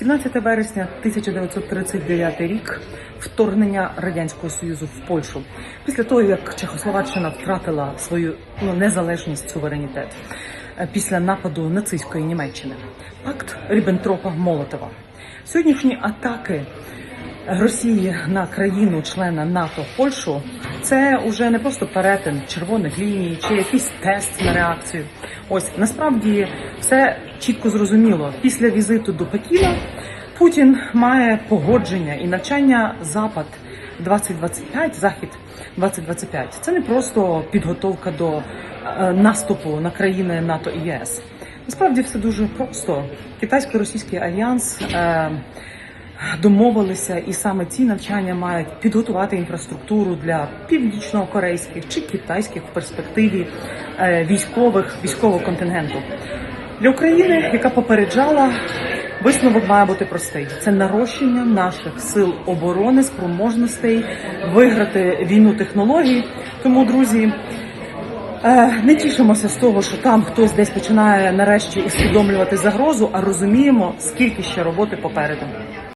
17 вересня 1939 рік вторгнення радянського союзу в Польщу після того як Чехословаччина втратила свою ну, незалежність суверенітет е, після нападу нацистської Німеччини. Пакт Ріббентропа Молотова. Сьогоднішні атаки Росії на країну-члена НАТО Польщу це вже не просто перетин червоних ліній чи якийсь тест на реакцію. Ось насправді все чітко зрозуміло. Після візиту до Пекіна Путін має погодження і навчання Запад 2025, Захід 2025. Це не просто підготовка до е, наступу на країни НАТО і ЄС. Насправді все дуже просто. Китайсько-російський альянс. Домовилися, і саме ці навчання мають підготувати інфраструктуру для північно-корейських чи китайських в перспективі е, військових військового контингенту для України, яка попереджала. Висновок має бути простий: це нарощення наших сил оборони, спроможностей виграти війну технологій. Тому, друзі, е, не тішимося з того, що там хтось десь починає нарешті усвідомлювати загрозу, а розуміємо, скільки ще роботи попереду.